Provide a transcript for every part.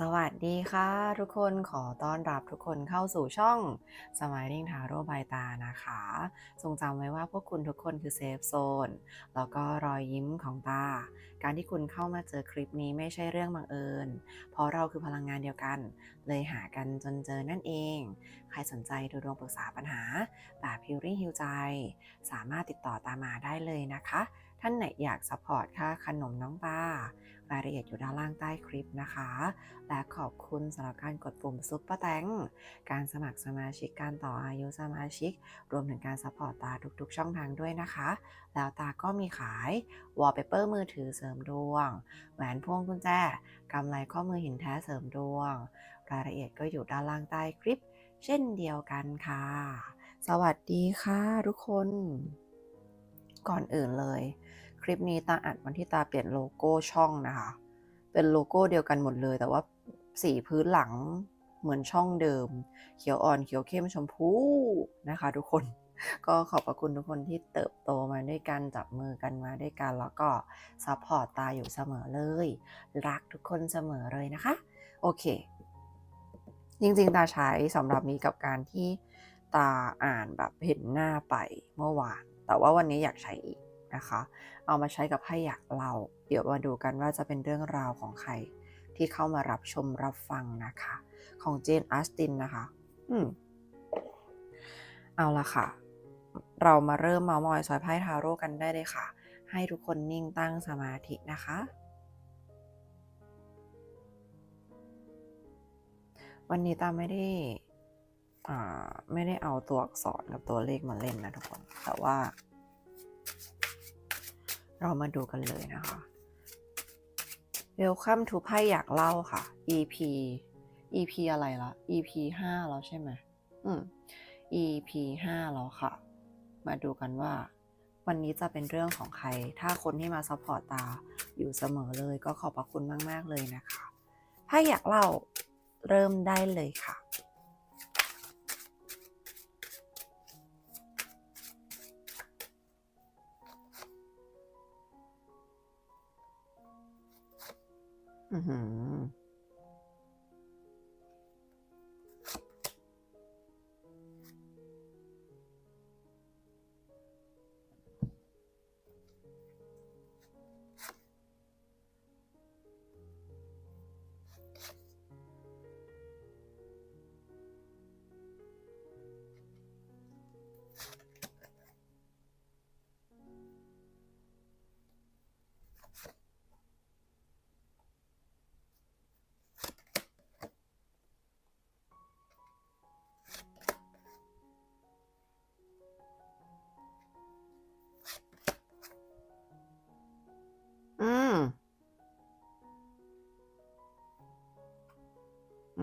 สวัสดีค่ะ ทุกคนขอต้อนรับทุกคนเข้าสู่ช่อง Smiling Tarot by ตานะคะทรงจำไว้ว่าพวกคุณทุกคนคือเซฟโซนแล้วก็รอยยิ้มของตา การที่คุณเข้ามาเจอคลิปนี้ไม่ใช่เรื่องบังเอิญ เพราะเราคือพลังงานเดียวกัน เลยหากันจนเจอนั่นเอง ใครสนใจดูดวงปรึกษาปัญหาแบบพิวริ่งฮิวใจ สามารถติดต่อตามมาได้เลยนะคะ ท่านไหนอยากซัพพอร์ตค่าขนมน้องตารายละเอียดอยู่ด้านล่างใต้คลิปนะคะ และขอบคุณสำหรับการกดปุ่มซุปเปอร์แตงการสมัครสมาชิกการต่ออายุสมาชิก รวมถึงการซัพพอร์ตตาทุกๆ ช่องทางด้วยนะคะ แล้วตาก็มีขายวอลเปเปอร์มือถือเสริมดวง แหวนพวงกุญแจกำไรข้อมือหินแท้เสริมดวง รายละเอียดก็อยู่ด้านล่างใต้คลิป เช่นเดียวกันค่ะ สวัสดีค่ะทุกคน ก่อนอื่นเลย คลิปนี้ตาอัดวันที่ตาเปลี่ยนโลโก้ช่องนะคะ เป็นโลโก้เดียวกันหมดเลย แต่ว่าสีพื้นหลังเหมือนช่องเดิม เขียวอ่อนเขียวเข้มชมพูนะคะ ทุกคนก็ขอบพระคุณทุกคนที่เติบโตมาด้วยกันจับมือกันมาด้วยกัน แล้วก็ซัพพอร์ตตาอยู่เสมอเลย รักทุกคนเสมอเลยนะคะ โอเค จริงๆ ตาใช้สำหรับนี้กับการที่ตาอ่านแบบเห็นหน้าไปเมื่อวาน แต่ว่าวันนี้อยากใช้อีกนะคะ เอามาใช้กับไพ่อยากเล่าเดี๋ยวมาดูกันว่าจะเป็นเรื่องราวของใคร ที่เข้ามารับชมรับฟังนะคะ ของเจนอัสตินนะคะ อืมเอาละค่ะ เรามาเริ่มเมามอยซอยไพ่ทาโร่กันได้เลยค่ะ ให้ทุกคนนิ่งตั้งสมาธินะคะ วันนี้ตาไม่ได้ ไม่ได้เอาตัวอักษรกับตัวเลขมาเล่นนะทุกคน แต่ว่า เรามาดูกันเลยนะคะ Welcome to ไพ่อยากเล่าค่ะ EP EP อะไรละ EP ห้าแล้วใช่ไหมอืม EP ห้าแล้วค่ะ มาดูกันว่า วันนี้จะเป็นเรื่องของใคร ถ้าคนที่มาซัพพอร์ตตาอยู่เสมอเลย ก็ขอบพระคุณมาก ๆ เลยนะคะไพ่อยากเล่าเริ่มได้เลยค่ะ อือ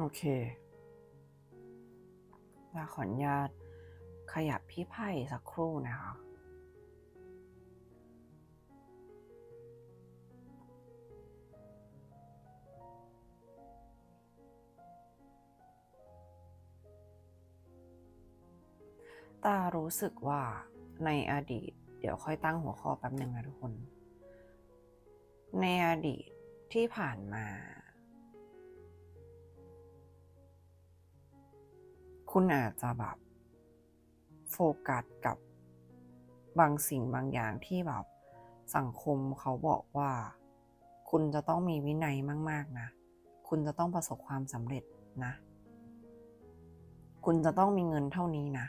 โอเคเราขออนุญาตขยับพี่ไพ่สักครู่นะคะ ตารู้สึกว่าในอดีต เดี๋ยวค่อยตั้งหัวข้อแป๊บหนึ่งนะทุกคน ในอดีตที่ผ่านมา คุณอาจจะแบบโฟกัสกับบางสิ่งบางอย่างที่แบบสังคมเขาบอกว่า คุณจะต้องมีวินัยมาก ๆ นะ คุณจะต้องประสบความสำเร็จนะ คุณจะต้องมีเงินเท่านี้นะ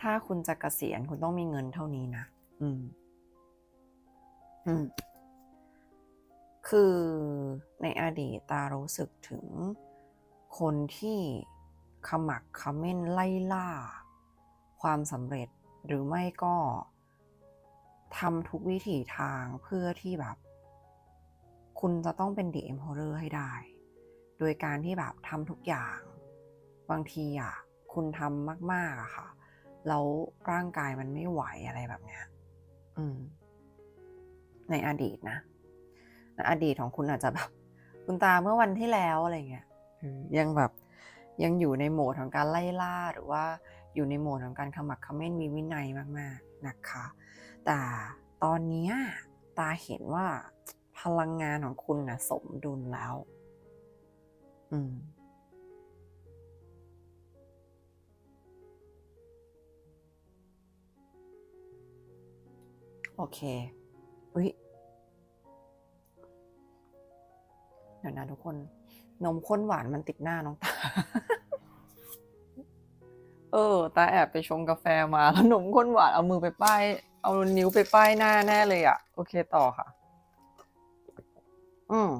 ถ้าคุณจะเกษียณคุณต้องมีเงินเท่านี้นะ อืม อืม คือในอดีตตารู้สึกถึงคนที่ ขมักขม้นไล่ล่า ความสำเร็จหรือไม่ก็ทำทุกวิถีทางเพื่อที่แบบ คุณจะต้องเป็น The Emperor ให้ได้ โดยการที่แบบทำทุกอย่าง บางทีอะคุณทำมาก ๆอะค่ะ แล้วร่างกายมันไม่ไหวอะไรแบบเนี้ยอืม ในอดีตนะในอดีตของคุณอาจจะแบบ คุณตาเมื่อวันที่แล้วอะไรเงี้ยยังแบบ ยังอยู่ในโหมดของการไล่ล่าหรือว่าอยู่ในโหมดของการขมักขม้นมีวินัยมากๆนะคะ แต่ตอนเนี้ยตาเห็นว่าพลังงานของคุณนะสมดุลแล้ว อืมโอเค อุ๊ย เดี๋ยวนะทุกคน นมข้นหวานมันติดหน้าน้องตา เออ ตาแอบไปชงกาแฟมาแล้วนมข้นหวานเอามือไปป้าย เอานิ้วไปป้ายหน้าแน่เลยอะโอเคต่อค่ะ อืม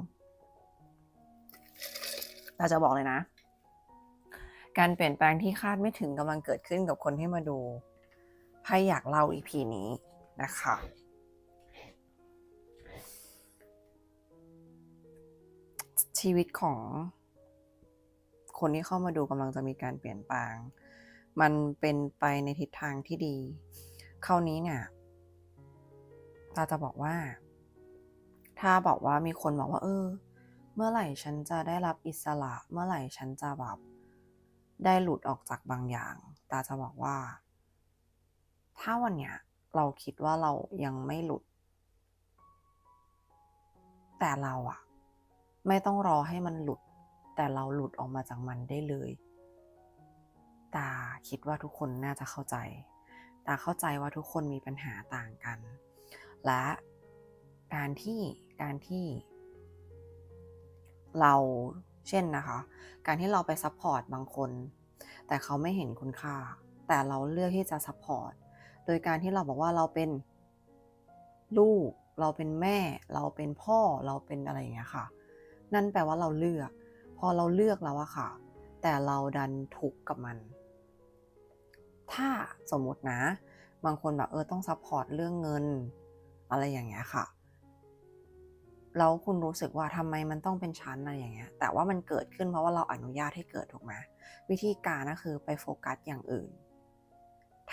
ตาจะบอกเลยนะ การเปลี่ยนแปลงที่คาดไม่ถึงกำลังเกิดขึ้นกับคนที่มาดูไพ่อยากเล่าอีพีนี้นะคะ ชีวิตของคนที่เข้ามาดูกำลังจะมีการเปลี่ยนแปลง มันเป็นไปในทิศทางที่ดี คราวนี้เนี่ยตาจะบอกว่า ถ้าบอกว่ามีคนบอกว่า เออ เมื่อไหร่ฉันจะได้รับอิสระ เมื่อไหร่ฉันจะแบบได้หลุดออกจากบางอย่าง ตาจะบอกว่า ถ้าวันเนี้ยเราคิดว่าเรายังไม่หลุด แต่เราอะ ไม่ต้องรอให้มันหลุด แต่เราหลุดออกมาจากมันได้เลย ตาคิดว่าทุกคนน่าจะเข้าใจ ตาเข้าใจว่าทุกคนมีปัญหาต่างกัน และการที่การที่เราเช่นนะคะ การที่เราไปซัพพอร์ตบางคน แต่เขาไม่เห็นคุณค่า แต่เราเลือกที่จะซัพพอร์ต โดยการที่เราบอกว่าเราเป็นลูก เราเป็นแม่ เราเป็นพ่อ เราเป็นอะไรอย่างเงี้ยค่ะ นั่นแปลว่าเราเลือก พอเราเลือกแล้วอะค่ะ แต่เราดันทุกข์กับมัน ถ้าสมมตินะ บางคนแบบเออต้องซัพพอร์ตเรื่องเงิน อะไรอย่างเงี้ยค่ะแล้วคุณรู้สึกว่าทำไมมันต้องเป็นชั้นอะไรอย่างเงี้ย แต่ว่ามันเกิดขึ้นเพราะว่าเราอนุญาตให้เกิดถูกไหมวิธีการก็คือไปโฟกัสอย่างอื่น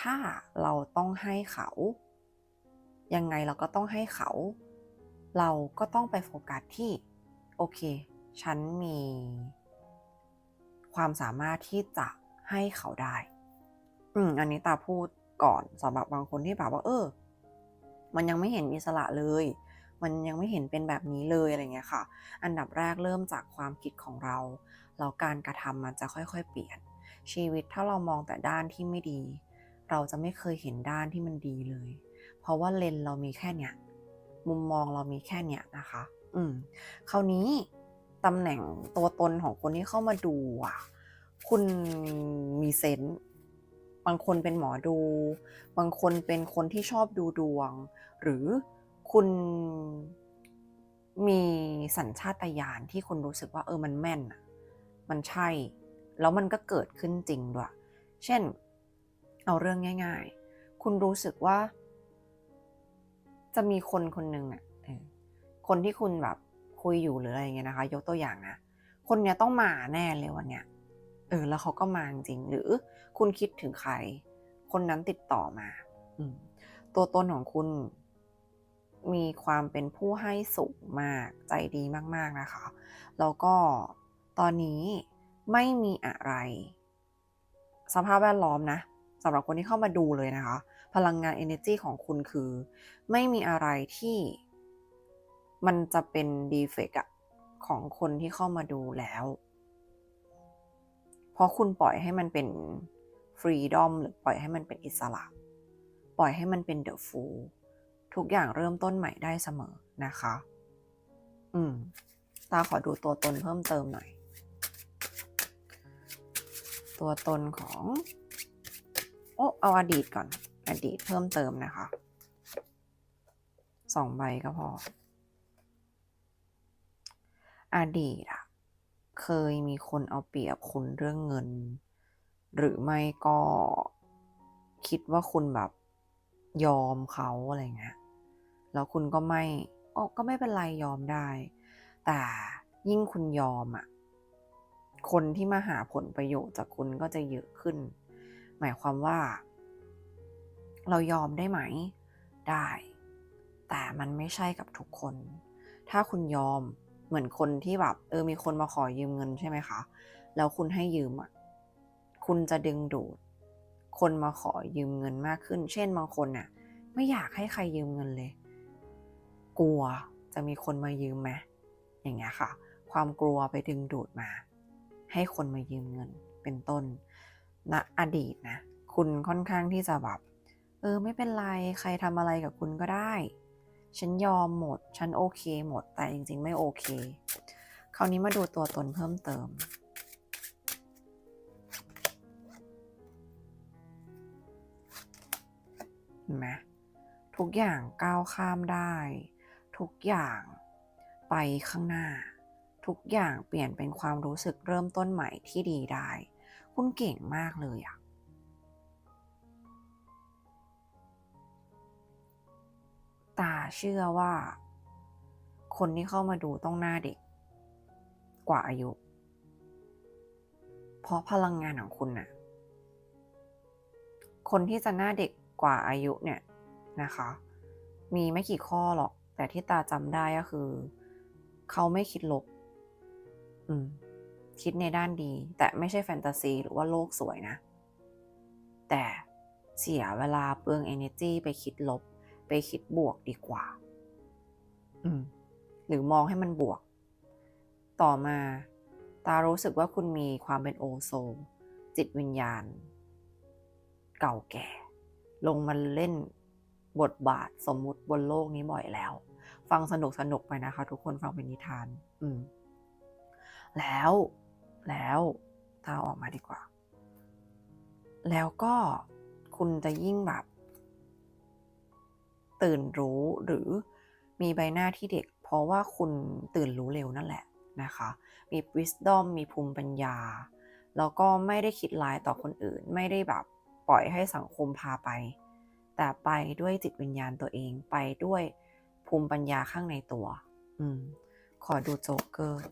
ถ้าเราต้องให้เขา ยังไงเราก็ต้องให้เขา เราก็ต้องไปโฟกัสที่ โอเค ฉันมีความสามารถที่จะให้เขาได้ อืม อันนี้ตาพูดก่อนสำหรับบางคนที่แบบว่า เออ มันยังไม่เห็นอิสระเลย มันยังไม่เห็นเป็นแบบนี้เลยอะไรเงี้ยค่ะ อันดับแรกเริ่มจากความคิดของเรา แล้วการกระทำมันจะค่อยๆ เปลี่ยน ชีวิตถ้าเรามองแต่ด้านที่ไม่ดี เราจะไม่เคยเห็นด้านที่มันดีเลย เพราะว่าเลนเรามีแค่เนี้ย มุมมองเรามีแค่เนี้ยนะคะ อืมคราวนี้ตำแหน่งตัวตนของคนที่เข้ามาดูอะ คุณมีเซนส์บางคนเป็นหมอดู บางคนเป็นคนที่ชอบดูดวง หรือคุณมีสัญชาตญาณที่คุณรู้สึกว่าเออมันแม่นอะมันใช่ แล้วมันก็เกิดขึ้นจริงด้วย เช่น เอาเรื่องง่าย ๆ คุณรู้สึกว่า จะมีคนคนหนึ่งอะ คนที่คุณแบบคุยอยู่หรืออะไรเงี้ยนะคะ ยกตัวอย่างนะ คนเนี้ยต้องมาแน่เลยวันเนี้ยเออแล้วเขาก็มาจริงหรือคุณคิดถึงใคร คนนั้นติดต่อมา อืมตัวตนของคุณมีความเป็นผู้ให้สูงมากใจดีมาก ๆ นะคะ แล้วก็ตอนนี้ไม่มีอะไร สภาพแวดล้อมนะสำหรับคนที่เข้ามาดูเลยนะคะ พลังงาน energy ของคุณคือ ไม่มีอะไรที่ มันจะเป็นดีเฟกอะของคนที่เข้ามาดูแล้ว เพราะคุณปล่อยให้มันเป็นฟรีดอมหรือปล่อยให้มันเป็นอิสระ ปล่อยให้มันเป็นเดอะฟูลทุกอย่างเริ่มต้นใหม่ได้เสมอนะคะ อืม ตาขอดูตัวตนเพิ่มเติมหน่อย ตัวตนของ โอ้เอาอดีตก่อน อดีตเพิ่มเติมนะคะ สองใบก็พอ อดีตอะเคยมีคนเอาเปรียบคุณเรื่องเงิน หรือไม่ก็คิดว่าคุณแบบยอมเขาอะไรเงี้ยแล้วคุณก็ไม่ก็ไม่เป็นไรยอมได้ แต่ยิ่งคุณยอมอะคนที่มาหาผลประโยชน์จากคุณก็จะเยอะขึ้น หมายความว่า เรายอมได้ไหม ได้ แต่มันไม่ใช่กับทุกคน ถ้าคุณยอม เหมือนคนที่แบบ เออมีคนมาขอยืมเงินใช่ไหมคะ แล้วคุณให้ยืมอะคุณจะดึงดูด คนมาขอยืมเงินมากขึ้น เช่นบางคนน่ะ ไม่อยากให้ใครยืมเงินเลย กลัวจะมีคนมายืมไหมอย่างเงี้ยค่ะ ความกลัวไปดึงดูดมา ให้คนมายืมเงินเป็นต้นณอดีตนะ คุณค่อนข้างที่จะแบบ เออไม่เป็นไรใครทำอะไรกับคุณก็ได้ ฉันยอมหมด ฉันโอเคหมด แต่จริงๆ ไม่โอเค คราวนี้มาดูตัวตนเพิ่มเติม เห็นไหมทุกอย่างก้าวข้ามได้ ทุกอย่างไปข้างหน้า ทุกอย่างเปลี่ยนเป็นความรู้สึกเริ่มต้นใหม่ที่ดีได้ คุณเก่งมากเลยอะ ตาเชื่อว่า คนที่เข้ามาดูต้องหน้าเด็ก กว่าอายุ เพราะพลังงานของคุณน่ะ คนที่จะหน้าเด็กกว่าอายุเนี่ยนะคะ มีไม่กี่ข้อหรอก แต่ที่ตาจำได้ก็คือ เขาไม่คิดลบ อืม คิดในด้านดี แต่ไม่ใช่แฟนตาซีหรือว่าโลกสวยนะ แต่เสียเวลาเปลือง energy ไปคิดลบ ไปคิดบวกดีกว่า อืม หรือมองให้มันบวก ต่อมาตารู้สึกว่าคุณมีความเป็นโอโซจิตวิญญาณ เก่าแก่ ลงมาเล่นบทบาทสมมุติบนโลกนี้บ่อยแล้ว ฟังสนุกสนุกไปนะคะ ทุกคนฟังเป็นนิทาน อืม แล้วแล้วตาออกมาดีกว่า แล้วก็คุณจะยิ่งแบบ ตื่นรู้หรือมีใบหน้าที่เด็ก เพราะว่าคุณตื่นรู้เร็วนั่นแหละนะคะ มี wisdom มีภูมิปัญญา แล้วก็ไม่ได้คิดร้ายต่อคนอื่น ไม่ได้แบบปล่อยให้สังคมพาไป แต่ไปด้วยจิตวิญญาณตัวเอง ไปด้วยภูมิปัญญาข้างในตัว อืม ขอดูโจ๊กเกอร์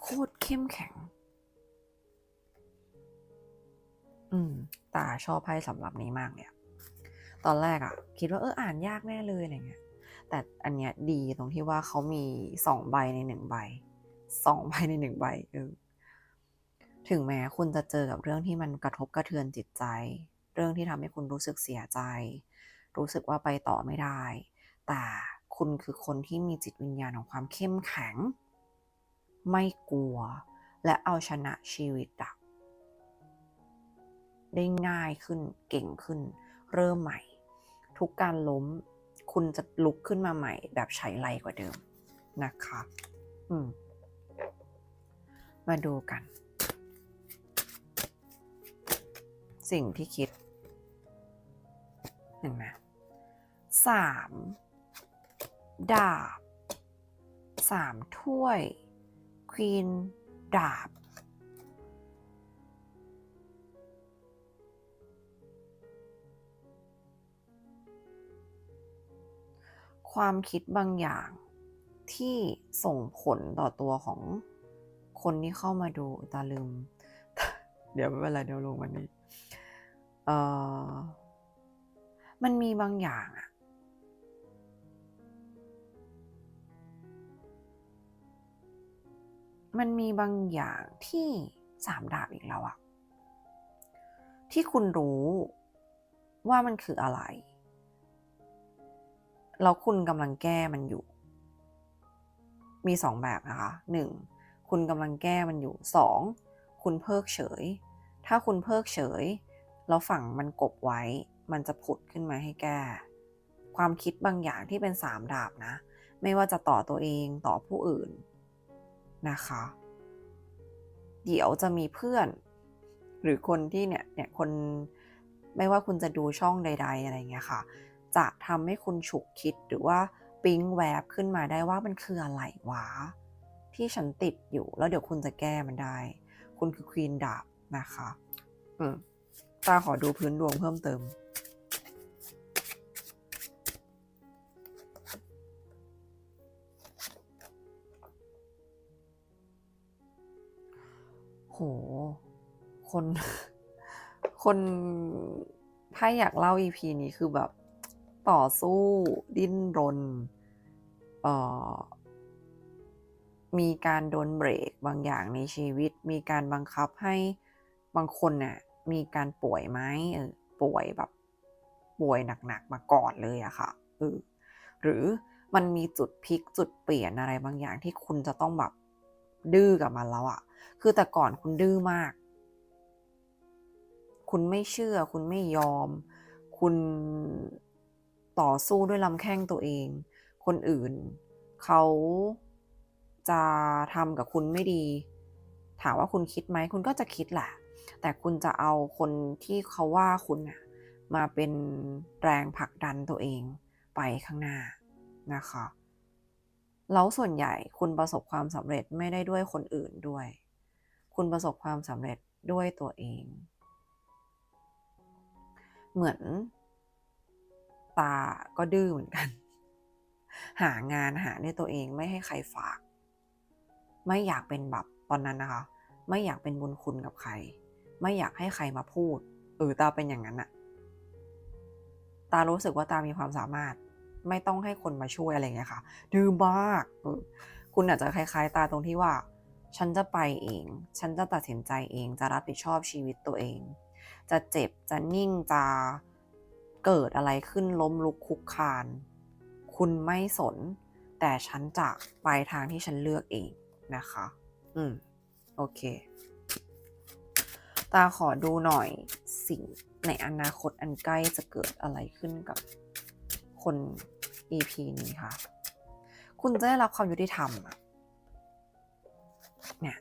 โคตรเข้มแข็ง อืม ตาชอบไพ่สำหรับนี้มากเลยอะ ตอนแรกอะคิดว่าเอออ่านยากแน่เลยอะไรเงี้ย แต่อันเนี้ยดีตรงที่ว่าเขามีสองใบในหนึ่งใบสองใบในหนึ่งใบเออถึงแม้คุณจะเจอกับเรื่องที่มันกระทบกระเทือนจิตใจ เรื่องที่ทำให้คุณรู้สึกเสียใจ รู้สึกว่าไปต่อไม่ได้ แต่คุณคือคนที่มีจิตวิญญาณของความเข้มแข็ง ไม่กลัว และเอาชนะชีวิตอะได้ง่ายขึ้นเก่งขึ้น เริ่มใหม่ ทุกการล้ม คุณจะลุกขึ้นมาใหม่ แบบใช้ไรกว่าเดิมนะคะ อืม มาดูกัน สิ่งที่คิดเห็นไหมสามดาบสามถ้วยควีนดาบ ความคิดบางอย่างที่ส่งผลต่อตัวของคนที่เข้ามาดูตาลืม เดี๋ยวไม่เป็นไรเดี๋ยวลงวันนี้เอ่อมันมีบางอย่างอะมันมีบางอย่างที่สามดาบอีกแล้วอะที่คุณรู้ว่ามันคืออะไร แล้วคุณกำลังแก้มันอยู่ มีสองแบบนะคะหนึ่งคุณกำลังแก้มันอยู่สองคุณเพิกเฉย ถ้าคุณเพิกเฉย แล้วฝั่งมันกบไว้ มันจะผุดขึ้นมาให้แก้ ความคิดบางอย่างที่เป็นสามดาบนะ ไม่ว่าจะต่อตัวเองต่อผู้อื่นนะคะ เดี๋ยวจะมีเพื่อน หรือคนที่เนี่ยเนี่ยคนไม่ว่าคุณจะดูช่องใด ๆ อะไรเงี้ยค่ะ จะทำให้คุณฉุกคิดหรือว่าปิ๊งแวบขึ้นมาได้ว่ามันคืออะไรวะ ที่ฉันติดอยู่แล้วเดี๋ยวคุณจะแก้มันได้ คุณคือควีนดาบนะคะ อืมตาขอดูพื้นดวงเพิ่มเติม โห คน คนไพ่อยากเล่า EP นี้คือแบบ ต่อสู้ ดิ้นรนเอ่อมีการโดนเบรกบางอย่างในชีวิต มีการบังคับให้บางคนน่ะมีการป่วยไหมเออป่วยแบบป่วยหนักๆมาก่อนเลยอะค่ะเออหรือมันมีจุดพลิกจุดเปลี่ยนอะไรบางอย่างที่คุณจะต้องแบบดื้อกับมันแล้วอะคือแต่ก่อนคุณดื้อมาก คุณไม่เชื่อ คุณไม่ยอม คุณ ต่อสู้ด้วยลำแข้งตัวเอง คนอื่น เขาจะทำกับคุณไม่ดี ถามว่าคุณคิดไหมคุณก็จะคิดแหละแต่คุณจะเอาคนที่เขาว่าคุณน่ะมาเป็นแรงผลักดันตัวเองไปข้างหน้านะคะแล้วส่วนใหญ่คุณประสบความสำเร็จไม่ได้ด้วยคนอื่นด้วย คุณประสบความสำเร็จด้วยตัวเอง เหมือน ตาก็ดื้อเหมือนกัน หางานหาด้วยตัวเองไม่ให้ใครฝาก ไม่อยากเป็นแบบตอนนั้นนะคะ ไม่อยากเป็นบุญคุณกับใคร ไม่อยากให้ใครมาพูดเออตาเป็นอย่างนั้นอะตารู้สึกว่าตามีความสามารถ ไม่ต้องให้คนมาช่วยอะไรอย่างเงี้ยค่ะ ดื้อมากออคุณอาจจะคล้ายๆ ตาตรงที่ว่า ฉันจะไปเอง ฉันจะตัดสินใจเอง จะรับผิดชอบชีวิตตัวเอง จะเจ็บ จะนิ่ง จะ เกิดอะไรขึ้นล้มลุกคุกคาน คุณไม่สน แต่ฉันจะไปทางที่ฉันเลือกเองนะคะ อืม โอเค ตาขอดูหน่อยสิ่งในอนาคตอันใกล้จะเกิดอะไรขึ้นกับคน EP นี้ค่ะ คุณจะได้รับความยุติธรรมอะเนี่ย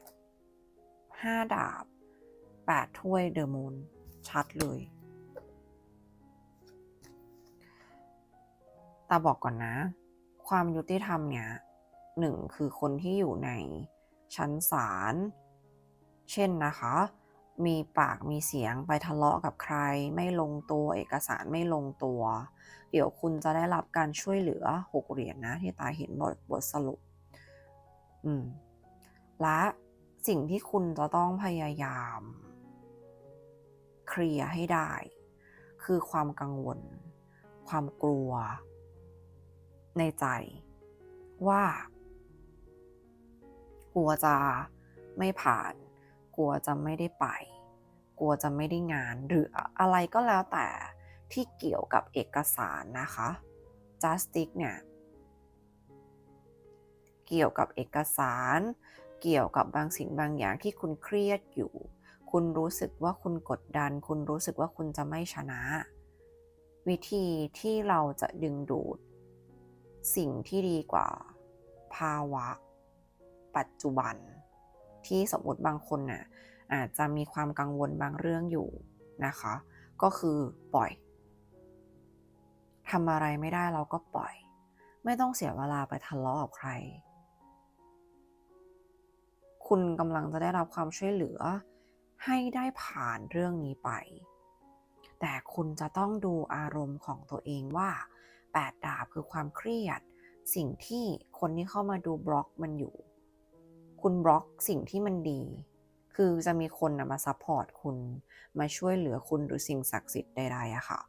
ห้าดาบแปดถ้วยเดอะมูนชัดเลย ตาบอกก่อนนะ ความยุติธรรมเนี่ยหนึ่งคือคนที่อยู่ในชั้นศาล เช่นนะคะ มีปากมีเสียงไปทะเลาะกับใคร ไม่ลงตัวเอกสารไม่ลงตัว เดี๋ยวคุณจะได้รับการช่วยเหลือหกเหรียญนะที่ตาเห็นบทบทสรุป อืม และสิ่งที่คุณจะต้องพยายาม เคลียร์ให้ได้ คือความกังวล ความกลัว ในใจว่า กลัวจะไม่ผ่าน กลัวจะไม่ได้ไป กลัวจะไม่ได้งานหรืออะไรก็แล้วแต่ที่เกี่ยวกับเอกสารนะคะ justice เนี่ยเกี่ยวกับเอกสาร เกี่ยวกับบางสิ่งบางอย่างที่คุณเครียดอยู่ คุณรู้สึกว่าคุณกดดัน คุณรู้สึกว่าคุณจะไม่ชนะ วิธีที่เราจะดึงดูด สิ่งที่ดีกว่าภาวะ ปัจจุบัน ที่สมมติบางคนน่ะอาจจะมีความกังวลบางเรื่องอยู่นะคะ ก็คือปล่อยทำอะไรไม่ได้เราก็ปล่อย ไม่ต้องเสียเวลาไปทะเลาะกับใคร คุณกำลังจะได้รับความช่วยเหลือ ให้ได้ผ่านเรื่องนี้ไป แต่คุณจะต้องดูอารมณ์ของตัวเองว่า แปดดาบคือความเครียด สิ่งที่คนที่เข้ามาดูบล็อกมันอยู่ คุณบล็อกสิ่งที่มันดี คือจะมีคนนะมาซัพพอร์ตคุณมาช่วยเหลือคุณหรือสิ่งศักดิ์สิทธิ์ใดๆอะค่ะ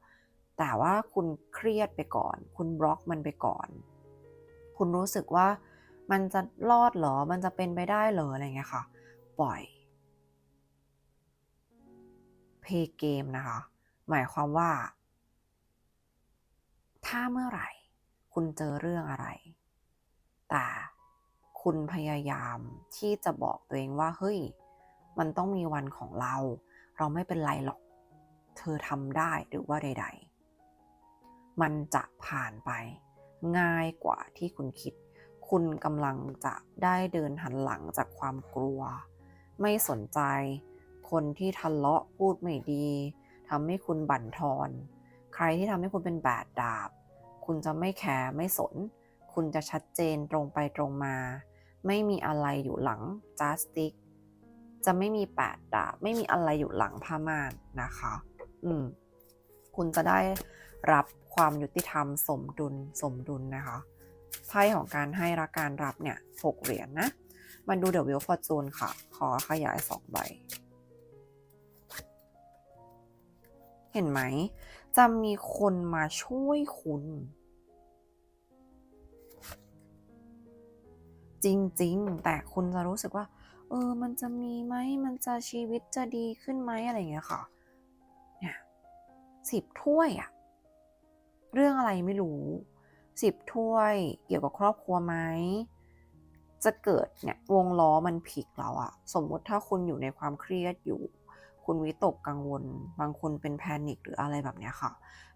แต่ว่าคุณเครียดไปก่อน คุณบล็อกมันไปก่อน คุณรู้สึกว่ามันจะรอดเหรอ มันจะเป็นไปได้เหรออะไรเงี้ยค่ะ ปล่อย เพย์เกมนะคะ หมายความว่า ถ้าเมื่อไหร่ คุณเจอเรื่องอะไร แต่คุณพยายามที่จะบอกตัวเองว่า เฮ้ย มันต้องมีวันของเรา เราไม่เป็นไรหรอก เธอทำได้หรือว่าใด ๆ มันจะผ่านไป ง่ายกว่าที่คุณคิด คุณกำลังจะได้เดินหันหลังจากความกลัว ไม่สนใจ คนที่ทะเลาะพูดไม่ดีทำให้คุณบั่นทอน ใครที่ทำให้คุณเป็นแบดดาบ คุณจะไม่แคร์ไม่สน คุณจะชัดเจนตรงไปตรงมา ไม่มีอะไรอยู่หลังจัสติกจะไม่มีแปดดาบไม่มีอะไรอยู่หลังผ้าม่านนะคะ อืม คุณจะได้รับความยุติธรรมสมดุลสมดุลนะคะไพ่ของการให้และการรับเนี่ยหกเหรียญนนะ มาดูเดอะวิลฟอร์จูนค่ะ ขอขยายสองใบ เห็นไหม จะมีคนมาช่วยคุณ จริงๆ แต่คุณจะรู้สึกว่า เออ มันจะมีไหม มันจะชีวิตจะดีขึ้นไหมอะไรอย่างเงี้ยค่ะ เนี่ยสิบถ้วยอะเรื่องอะไรไม่รู้สิบถ้วย เกี่ยวกับครอบครัวไหมจะเกิดเนี่ยวงล้อมันพลิกแล้วอะสมมติถ้าคุณอยู่ในความเครียดอยู่ คุณวิตกกังวล บางคนเป็นแพนิคหรืออะไรแบบเนี้ยค่ะ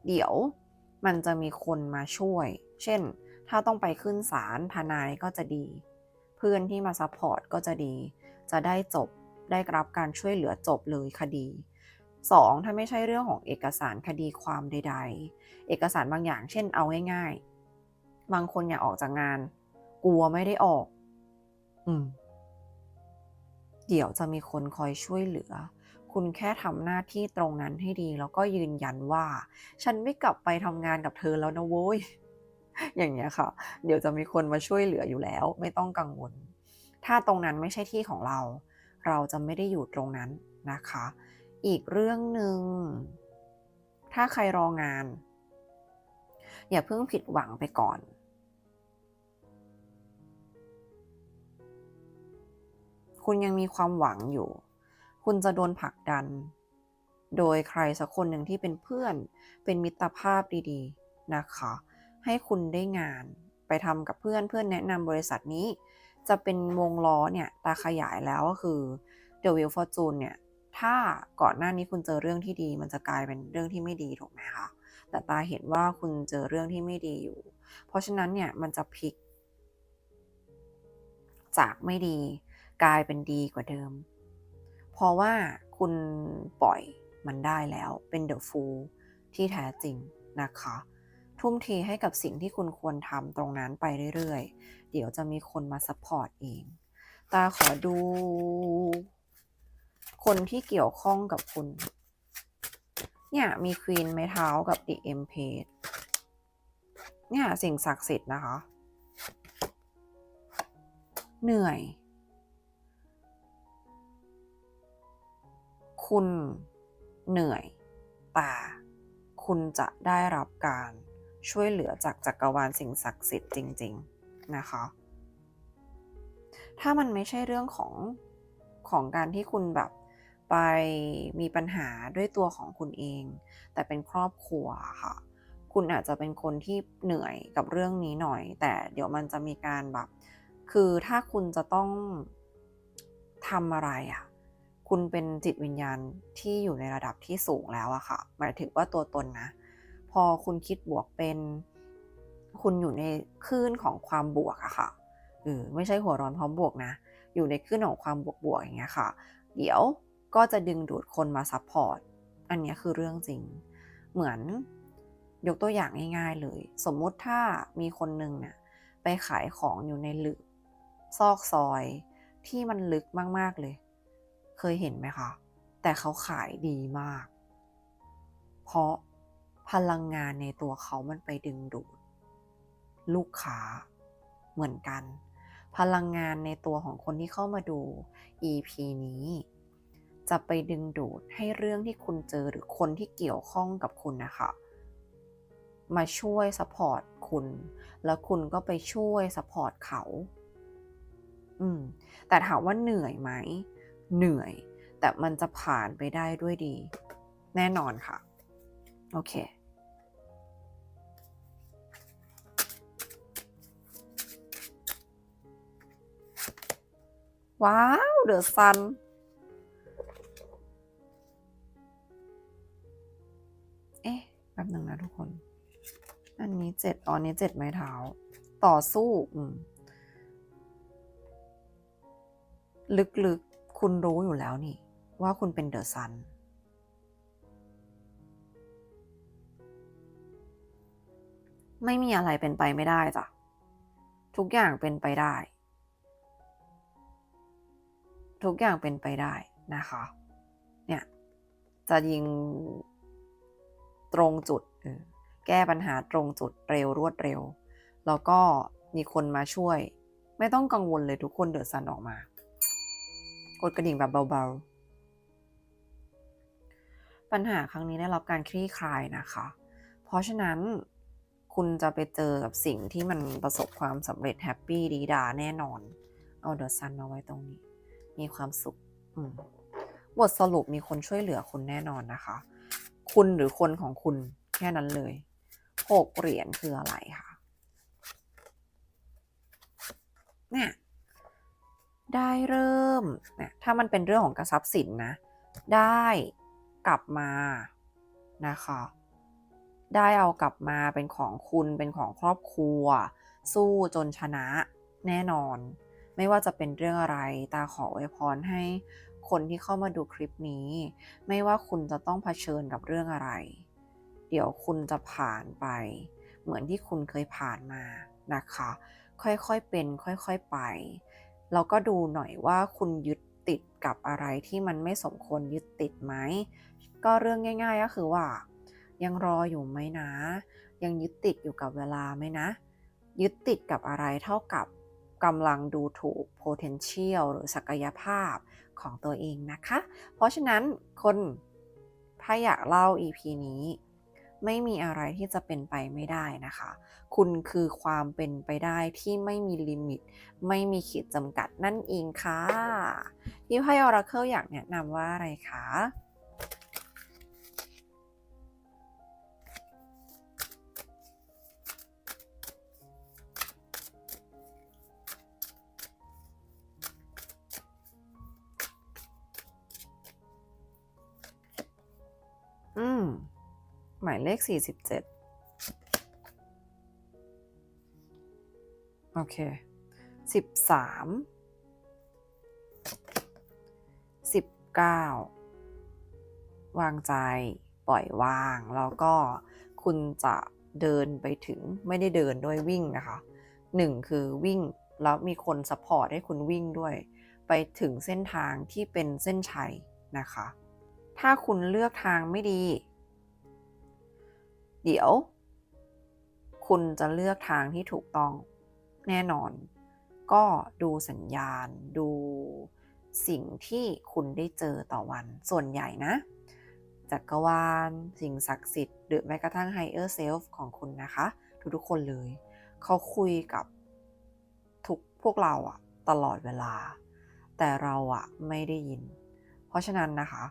เดี๋ยวมันจะมีคนมาช่วย เช่น ถ้าต้องไปขึ้นศาลทนายก็จะดี เพื่อนที่มาซัพพอร์ตก็จะดี จะได้จบได้รับการช่วยเหลือจบเลยคดี 2. ถ้าไม่ใช่เรื่องของเอกสารคดีความใด ๆ เอกสารบางอย่าง เช่นเอาง่ายๆ บางคนอยากออกจากงาน กลัวไม่ได้ออก อืม เดี๋ยวจะมีคนคอยช่วยเหลือ คุณแค่ทำหน้าที่ตรงนั้นให้ดี แล้วก็ยืนยันว่า ฉันไม่กลับไปทำงานกับเธอแล้วนะโว้ย อย่างเงี้ยค่ะ เดี๋ยวจะมีคนมาช่วยเหลืออยู่แล้ว ไม่ต้องกังวล ถ้าตรงนั้นไม่ใช่ที่ของเรา เราจะไม่ได้อยู่ตรงนั้นนะคะ อีกเรื่องหนึ่ง ถ้าใครรองาน อย่าเพิ่งผิดหวังไปก่อนคุณยังมีความหวังอยู่ คุณจะโดนผลักดัน โดยใครสักคนหนึ่งที่เป็นเพื่อน เป็นมิตรภาพดีๆนะคะ ให้คุณได้งานไปทำกับเพื่อนเพื่อนแนะนำบริษัทนี้ จะเป็นวงล้อเนี่ยตาขยายแล้วก็คือ The Wheel Fortune เนี่ยถ้าก่อนหน้านี้คุณเจอเรื่องที่ดี มันจะกลายเป็นเรื่องที่ไม่ดีถูกไหมคะแต่ตาเห็นว่าคุณเจอเรื่องที่ไม่ดีอยู่ เพราะฉะนั้นเนี่ยมันจะพลิก จากไม่ดีกลายเป็นดีกว่าเดิม เพราะว่าคุณปล่อยมันได้แล้วเป็นเดอะฟูลที่แท้จริงนะคะ ทุ่มเทให้กับสิ่งที่คุณควรทำตรงนั้นไปเรื่อยๆ เดี๋ยวจะมีคนมาซัพพอร์ตเอง ตาขอดู คนที่เกี่ยวข้องกับคุณ เนี่ย มีควีนไม้เท้ากับดิเอ็มเพจเนี่ย สิ่งศักดิ์สิทธิ์นะคะ เหนื่อย คุณเหนื่อย แต่คุณจะได้รับการช่วยเหลือจากจักรวาลสิ่งศักดิ์สิทธิ์จริง ๆ นะคะ ถ้ามันไม่ใช่เรื่องของของการที่คุณแบบไปมีปัญหาด้วยตัวของคุณเอง แต่เป็นครอบครัวค่ะ คุณอาจจะเป็นคนที่เหนื่อยกับเรื่องนี้หน่อย แต่เดี๋ยวมันจะมีการแบบ คือถ้าคุณจะต้องทำอะไรอะ คุณเป็นจิตวิญญาณที่อยู่ในระดับที่สูงแล้วอะค่ะ หมายถึงว่าตัวตนนะ พอคุณคิดบวกเป็น คุณอยู่ในคลื่นของความบวกอะค่ะเออไม่ใช่หัวร้อนพร้อมบวกนะ อยู่ในคลื่นของความบวกบวกอย่างเงี้ยค่ะ เดี๋ยวก็จะดึงดูดคนมาซัพพอร์ต อันนี้คือเรื่องจริง เหมือนยกตัวอย่างง่ายๆเลย สมมุติถ้ามีคนหนึ่งเนี่ยไปขายของอยู่ในหลึกซอกซอยที่มันลึกมากๆเลย เคยเห็นไหมคะ แต่เขาขายดีมาก เพราะพลังงานในตัวเขามันไปดึงดูด ลูกค้าเหมือนกัน พลังงานในตัวของคนที่เข้ามาดู EP นี้ จะไปดึงดูดให้เรื่องที่คุณเจอหรือคนที่เกี่ยวข้องกับคุณนะคะมาช่วยสปอร์ตคุณ แล้วคุณก็ไปช่วยสปอร์ตเขา อืม แต่ถามว่าเหนื่อยไหม เหนื่อย แต่มันจะผ่านไปได้ด้วยดี แน่นอนค่ะ โอเค ว้าวเดอะซันเอ๊ะแป๊บหนึ่งนะทุกคน อันนี้เจ็ดอันนี้เจ็ดไม้เท้า ต่อสู้ อืมลึกๆ คุณรู้อยู่แล้วนี่ ว่าคุณเป็นเดอะซัน ไม่มีอะไรเป็นไปไม่ได้จ้ะ ทุกอย่างเป็นไปได้ ทุกอย่างเป็นไปได้นะคะ เนี่ย จะยิงตรงจุด แก้ปัญหาตรงจุดเร็วรวดเร็ว แล้วก็มีคนมาช่วย ไม่ต้องกังวลเลยทุกคนเดือดซันออกมา กดกระดิ่งแบบเบาๆ ปัญหาครั้งนี้ได้รับการคลี่คลายนะคะ เพราะฉะนั้นคุณจะไปเจอกับสิ่งที่มันประสบความสำเร็จแฮปปี้ดีดาแน่นอน เอาเดอะซันมาไว้ตรงนี้ มีความสุขบทสรุปมีคนช่วยเหลือคุณแน่นอนนะคะ คุณหรือคนของคุณแค่นั้นเลยหกเหรียญคืออะไรคะเนี่ย ได้เริ่มเนี่ยถ้ามันเป็นเรื่องของกระทรัพย์สินนะ ได้กลับมานะคะ ได้เอากลับมาเป็นของคุณเป็นของครอบครัว สู้จนชนะแน่นอน ไม่ว่าจะเป็นเรื่องอะไร ตาขออวยพรให้คนที่เข้ามาดูคลิปนี้ ไม่ว่าคุณจะต้องเผชิญกับเรื่องอะไร เดี๋ยวคุณจะผ่านไป เหมือนที่คุณเคยผ่านมานะคะ ค่อยๆเป็น ค่อยๆไป แล้วก็ดูหน่อยว่าคุณยึดติดกับอะไรที่มันไม่สมควรยึดติดไหม ก็เรื่องง่าย ๆ ก็คือว่า ยังรออยู่ไหมนะ ยังยึดติดอยู่กับเวลาไหมนะ ยึดติดกับอะไรเท่ากับกำลังดูถูก potential หรือศักยภาพของตัวเองนะคะ เพราะฉะนั้นคนถ้าอยากเล่า EP นี้ ไม่มีอะไรที่จะเป็นไปไม่ได้นะคะ คุณคือความเป็นไปได้ที่ไม่มีลิมิต ไม่มีขีดจำกัดนั่นเองค่ะ ที่ไพ่ออราเคิลอยากแนะนำว่าอะไรคะ หมายเลข 47 โอเค 13 19 วางใจปล่อยวาง แล้วก็คุณจะเดินไปถึงไม่ได้เดินด้วยวิ่งนะคะหนึ่งคือวิ่ง แล้วมีคนซัพพอร์ตให้คุณวิ่งด้วย ไปถึงเส้นทางที่เป็นเส้นชัยนะคะ ถ้าคุณเลือกทางไม่ดี เดี๋ยว คุณจะเลือกทางที่ถูกต้องแน่นอน ก็ดูสัญญาณ ดูสิ่งที่คุณได้เจอต่อวัน ส่วนใหญ่นะจักรวาล สิ่งศักดิ์สิทธิ์หรือแม้กระทั่ง higher self ของคุณนะคะ ทุกๆคนเลย เขาคุยกับทุกพวกเราอะตลอดเวลา แต่เราอะไม่ได้ยิน เพราะฉะนั้นนะคะ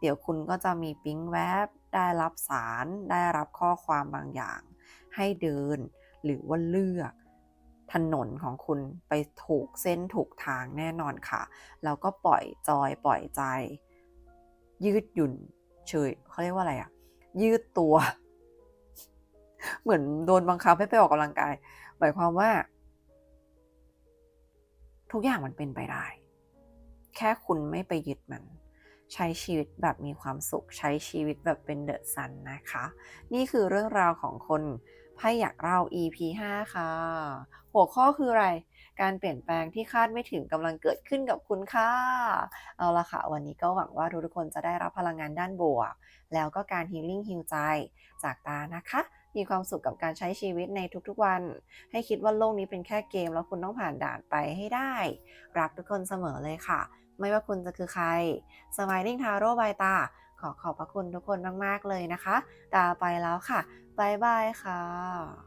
เดี๋ยวคุณก็จะมีปิ๊งแวบ ได้รับสารได้รับข้อความบางอย่าง ให้เดินหรือว่าเลือกถนนของคุณไปถูกเส้นถูกทางแน่นอนค่ะ แล้วก็ปล่อยจอยปล่อยใจ ยืดหยุ่นเฉยเขาเรียกว่าอะไรอะยืดตัว เหมือนโดนบังคับให้ไปออกกำลังกาย หมายความว่า ทุกอย่างมันเป็นไปได้ แค่คุณไม่ไปยึดมัน ใช้ชีวิตแบบมีความสุข ใช้ชีวิตแบบเป็นเดอะซันนะคะ นี่คือเรื่องราวของคนไพ่อยากเล่า EP 5 ค่ะ หัวข้อคืออะไร การเปลี่ยนแปลงที่คาดไม่ถึงกำลังเกิดขึ้นกับคุณค่ะ เอาละค่ะ วันนี้ก็หวังว่าทุกคนจะได้รับพลังงานด้านบวก แล้วก็การฮีลิ่งฮิวใจ จากตานะคะ มีความสุขกับการใช้ชีวิตในทุกๆวัน ให้คิดว่าโลกนี้เป็นแค่เกมแล้วคุณต้องผ่านด่านไปให้ได้ รักทุกคนเสมอเลยค่ะ ไม่ว่าคุณจะคือใคร Smiling Tarot by ตา ขอขอบพระคุณทุกคนมาก ๆ เลยนะคะ ตาไปแล้วค่ะบายบายค่ะ